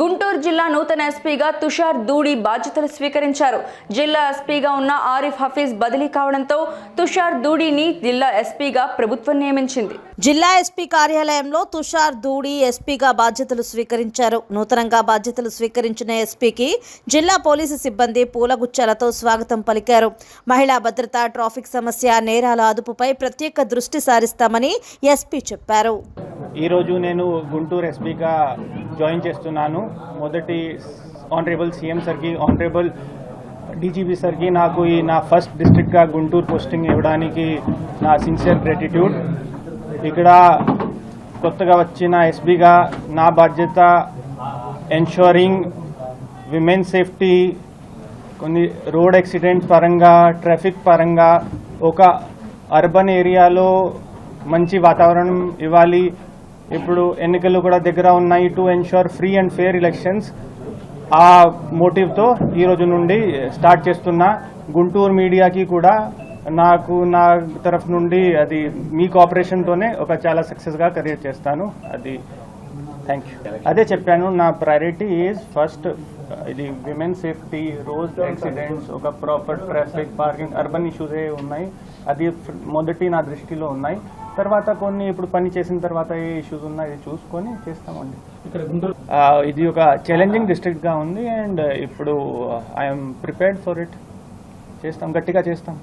గుంటూరు జిల్లా నూతన ఎస్పీగా తుషార్ దూడి బాధ్యతలు స్వీకరించారు. జిల్లా ఎస్పీగా ఉన్న ఆరిఫ్ హఫీజ్ బదిలీ కావడంతో తుషార్ దూడిని జిల్లా ఎస్పీగా ప్రభుత్వం నియమించింది. జిల్లా ఎస్పీ కార్యాలయంలో తుషార్ దూడి ఎస్పీగా బాధ్యతలు స్వీకరించారు. నూతనంగా బాధ్యతలు స్వీకరించిన ఎస్పీకి జిల్లా పోలీసు సిబ్బంది పూలగుచ్చాలతో స్వాగతం పలికారు. మహిళా భద్రత ట్రాఫిక్ సమస్య నేరాల అదుపుపై ప్రత్యేక దృష్టి సారిస్తామని ఎస్పీ చెప్పారు. ఈరోజు నేను గుంటూరు ఎస్పీగా జాయిన్ చేస్తున్నాను. మొదటి ఆనరేబుల్ సీఎం సార్కి ఆనరేబుల్ డీజీపీ సార్కి నాకు ఈ నా ఫస్ట్ డిస్ట్రిక్ట్గా గుంటూరు పోస్టింగ్ ఇవ్వడానికి నా సిన్సియర్ గ్రాటిట్యూడ్. ఇక్కడ కొత్తగా వచ్చిన ఎస్బీగా నా బాధ్యత ఎన్షోరింగ్ విమెన్ సేఫ్టీ కొన్ని రోడ్ యాక్సిడెంట్ పరంగా ట్రాఫిక్ పరంగా ఒక అర్బన్ ఏరియాలో మంచి వాతావరణం ఇవ్వాలి. ఇప్పుడు ఎన్నికలు కూడా దగ్గర ఉన్నాయి to ensure free and fair elections ఆ మోటివ్తో ఈ రోజు నుండి స్టార్ట్ చేస్తున్నా గుంటూరు మీడియాకి కూడా నాకు నా తరఫు నుండి అది మీ కోఆపరేషన్తోనే ఒక చాలా సక్సెస్గా కెరీర్ చేస్తాను. అది థ్యాంక్ యూ అదే చెప్పాను నా ప్రయారిటీ ఈజ్ ఫస్ట్ ఇది విమెన్ సేఫ్టీ రోడ్ యాక్సిడెంట్స్ ఒక ప్రాపర్ ట్రాఫిక్ పార్కింగ్ అర్బన్ ఇష్యూసే ఉన్నాయి అది మొదటి నా దృష్టిలో ఉన్నాయి. తర్వాత కొన్ని ఇప్పుడు పని చేసిన తర్వాత ఏ ఇష్యూస్ ఉన్నాయి చూసుకొని చేస్తామండి. ఆ, ఇది ఒక ఛాలెంజింగ్ డిస్ట్రిక్ట్గా ఉంది అండ్ ఇప్పుడు ఐఎమ్ ప్రిపేర్డ్ ఫర్ ఇట్ చేస్తాం గట్టిగా చేస్తాం.